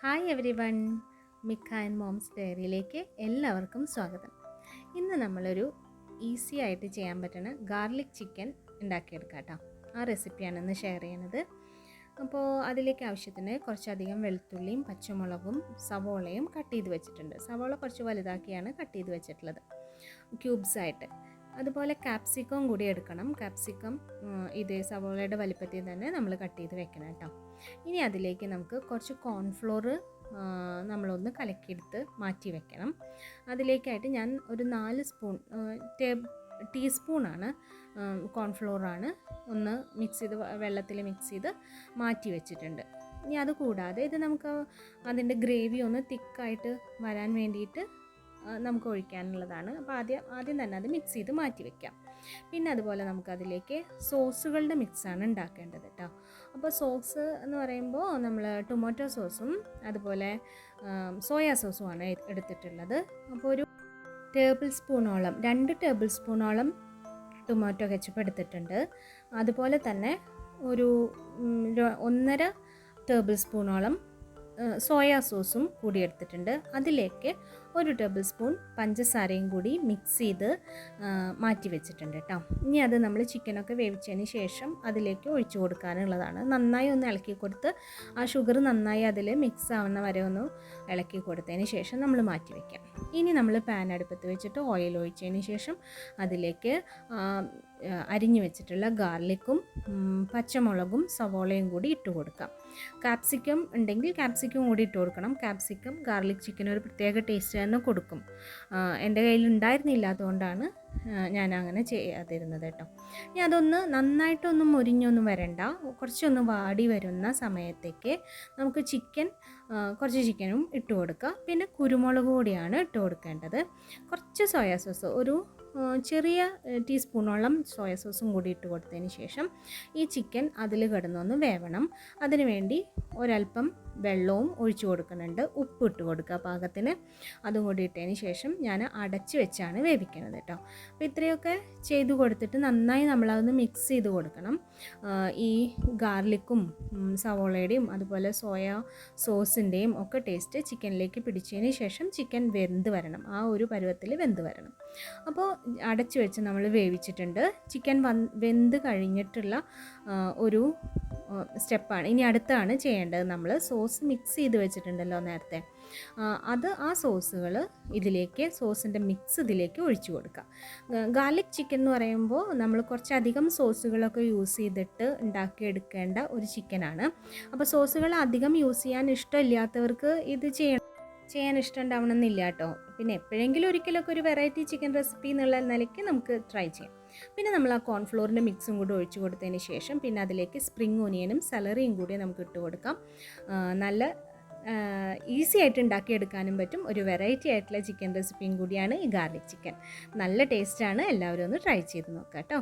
Hi everyone മിക്ക and moms ഡയറിയിലേക്ക് എല്ലാവർക്കും സ്വാഗതം. ഇന്ന് നമ്മളൊരു ഈസി ആയിട്ട് ചെയ്യാൻ പറ്റുന്ന ഗാർലിക് ചിക്കൻ ഉണ്ടാക്കിയെടുക്കാം കേട്ടോ. ആ റെസിപ്പിയാണ് ഇന്ന് ഷെയർ ചെയ്യുന്നത്. അപ്പോൾ അതിലേക്ക് ആവശ്യത്തിന് കുറച്ചധികം വെളുത്തുള്ളിയും പച്ചമുളകും സവോളയും കട്ട് ചെയ്ത് വെച്ചിട്ടുണ്ട്. സവോള കുറച്ച് വലുതാക്കിയാണ് കട്ട് ചെയ്ത് വെച്ചിട്ടുള്ളത്. ക്യൂബ്സ് ആയിട്ട്. അതുപോലെ കാപ്സിക്കം കൂടി എടുക്കണം. കാപ്സിക്കം ഇതേ സവോളയുടെ വലിപ്പത്തിൽ തന്നെ നമ്മൾ കട്ട് ചെയ്ത് വെക്കണം കേട്ടോ ഇനി അതിലേക്ക് നമുക്ക് കുറച്ച് കോൺഫ്ലോർ നമ്മളൊന്ന് കലക്കിയെടുത്ത് മാറ്റി വെക്കണം. അതിലേക്കായിട്ട് ഞാൻ ഒരു നാല് സ്പൂൺ ടേബ് ടീസ്പൂണാണ് കോൺഫ്ലോറാണ് ഒന്ന് മിക്സ് ചെയ്ത് വെള്ളത്തിൽ മിക്സ് ചെയ്ത് മാറ്റി വെച്ചിട്ടുണ്ട്. ഇനി അത് കൂടാതെ ഇത് നമുക്ക് അതിന്റെ ഗ്രേവി ഒന്ന് തിക്കായിട്ട് വരാൻ വേണ്ടിയിട്ട് നമുക്ക് ഒഴിക്കാനുള്ളതാണ്. അപ്പോൾ ആദ്യം ആദ്യം തന്നെ അത് മിക്സ് ചെയ്ത് മാറ്റി വെക്കാം. പിന്നെ അതുപോലെ നമുക്കതിലേക്ക് സോസുകളുടെ മിക്സാണ് ഉണ്ടാക്കേണ്ടത് കേട്ടോ അപ്പോൾ സോസ് എന്ന് പറയുമ്പോൾ നമ്മൾ ടൊമാറ്റോ സോസും അതുപോലെ സോയാ സോസുമാണ് എടുത്തിട്ടുള്ളത്. അപ്പോൾ ഒരു ടേബിൾ സ്പൂണോളം രണ്ട് ടേബിൾ സ്പൂണോളം ടൊമാറ്റോ കെച്ചപ്പ് എടുത്തിട്ടുണ്ട്. അതുപോലെ തന്നെ ഒരു ഒന്നര ടേബിൾ സ്പൂണോളം സോയാ സോസും കൂടി എടുത്തിട്ടുണ്ട്. അതിലേക്ക് ഒരു ടേബിൾ സ്പൂൺ പഞ്ചസാരയും കൂടി മിക്സ് ചെയ്ത് മാറ്റി വെച്ചിട്ടുണ്ട് കേട്ടോ ഇനി അത് നമ്മൾ ചിക്കനൊക്കെ വേവിച്ചതിന് ശേഷം അതിലേക്ക് ഒഴിച്ചു കൊടുക്കാനുള്ളതാണ്. നന്നായി ഒന്ന് ഇളക്കി കൊടുത്ത് ആ ഷുഗർ നന്നായി അതിൽ മിക്സ് ആവുന്ന വരെ ഒന്ന് ഇളക്കി കൊടുത്തതിന് ശേഷം നമ്മൾ മാറ്റി വയ്ക്കാം ഇനി നമ്മൾ പാൻ അടുപ്പത്ത് വെച്ചിട്ട് ഓയിൽ ഒഴിച്ചതിന് ശേഷം അതിലേക്ക് അരിഞ്ഞു വെച്ചിട്ടുള്ള ഗാർലിക്കും പച്ചമുളകും സവോളയും കൂടി ഇട്ട് കൊടുക്കാം. കാപ്സിക്കം ഉണ്ടെങ്കിൽ കാപ്സിക്കം കൂടി ഇട്ട് കൊടുക്കണം. കാപ്സിക്കം ഗാർലിക് ചിക്കൻ ഒരു പ്രത്യേക ടേസ്റ്റ് തന്നെ കൊടുക്കും. എന്റെ കയ്യിൽ ഉണ്ടായിരുന്നില്ലാത്തതുകൊണ്ടാണ് ഞാൻ അങ്ങനെ ചെയ്യാതിരുന്നത് കേട്ടോ. ഇനി അതൊന്ന് നന്നായിട്ടൊന്നും മുരിഞ്ഞൊന്നും വരണ്ട. കുറച്ചൊന്ന് വാടി വരുന്ന സമയത്തേക്ക് നമുക്ക് ചിക്കൻ കുറച്ച് ചിക്കനും ഇട്ട് കൊടുക്കുക പിന്നെ കുരുമുളക് പൊടിയാണ് ഇട്ട് കൊടുക്കേണ്ടത്. കുറച്ച് സോയാ സോസ് ഒരു ചെറിയ ടീസ്പൂണോളം സോയ സോസും കൂടി ഇട്ട് കൊടുത്തതിന് ശേഷം ഈ ചിക്കൻ അതിൽ കിടന്നൊന്ന് വേവണം. അതിനുവേണ്ടി വേണ്ടി ഒരല്പം വെള്ളവും ഒഴിച്ചു കൊടുക്കുന്നുണ്ട്. ഉപ്പ് ഇട്ട് കൊടുക്കുക പാകത്തിന്. അതും കൂടി ഇട്ടതിന് ശേഷം ഞാൻ അടച്ച് വെച്ചാണ് വേവിക്കുന്നത് കേട്ടോ. അപ്പോൾ ഇത്രയൊക്കെ ചെയ്തു കൊടുത്തിട്ട് നന്നായി നമ്മളതൊന്ന് മിക്സ് ചെയ്ത് കൊടുക്കണം. ഈ ഗാർലിക്കും സവോളയുടെയും അതുപോലെ സോയ സോസിന്റെയും ഒക്കെ ടേസ്റ്റ് ചിക്കനിലേക്ക് പിടിച്ചതിന് ശേഷം ചിക്കൻ വെന്ത് വരണം. ആ ഒരു പരുവത്തിൽ വെന്ത് വരണം. അപ്പോൾ അടച്ചു വെച്ച് നമ്മൾ വേവിച്ചിട്ടുണ്ട്. ചിക്കൻ വെന്ത് കഴിഞ്ഞിട്ടുള്ള ഒരു സ്റ്റെപ്പാണ്. ഇനി അടുത്താണ് ചെയ്യേണ്ടത് നമ്മൾ സോസ് മിക്സ് ചെയ്ത് വെച്ചിട്ടുണ്ടല്ലോ നേരത്തെ. അത് ആ സോസുകൾ ഇതിലേക്ക് സോസിന്റെ മിക്സ് ഇതിലേക്ക് ഒഴിച്ചു കൊടുക്കുക. ഗാർലിക് ചിക്കൻ എന്ന് പറയുമ്പോൾ നമ്മൾ കുറച്ചധികം സോസുകളൊക്കെ യൂസ് ചെയ്തിട്ട് ഉണ്ടാക്കിയെടുക്കേണ്ട ഒരു ചിക്കനാണ് അപ്പോൾ സോസുകൾ അധികം യൂസ് ചെയ്യാൻ ഇഷ്ടമില്ലാത്തവർക്ക് ഇത് ചെയ്യണം. ചെയ്യാൻ ഇഷ്ടമുണ്ടാവണമെന്നില്ല കേട്ടോ. പിന്നെ എപ്പോഴെങ്കിലും ഒരിക്കലൊക്കെ ഒരു വെറൈറ്റി ചിക്കൻ റെസിപ്പി എന്നുള്ള നിലയ്ക്ക് നമുക്ക് ട്രൈ ചെയ്യാം. പിന്നെ നമ്മൾ ആ കോൺഫ്ലോറിന്റെ മിക്സും കൂടി ഒഴിച്ചു കൊടുത്തതിന് ശേഷം പിന്നെ അതിലേക്ക് സ്പ്രിങ് ഓനിയനും സലറിയും കൂടി നമുക്ക് ഇട്ട് കൊടുക്കാം. നല്ല ഈസി ആയിട്ട് ഉണ്ടാക്കിയെടുക്കാനും പറ്റും. ഒരു വെറൈറ്റി ആയിട്ടുള്ള ചിക്കൻ റെസിപ്പിയും കൂടിയാണ് ഈ ഗാർലിക് ചിക്കൻ നല്ല ടേസ്റ്റാണ് എല്ലാവരും ഒന്ന് ട്രൈ ചെയ്ത് നോക്കാം കേട്ടോ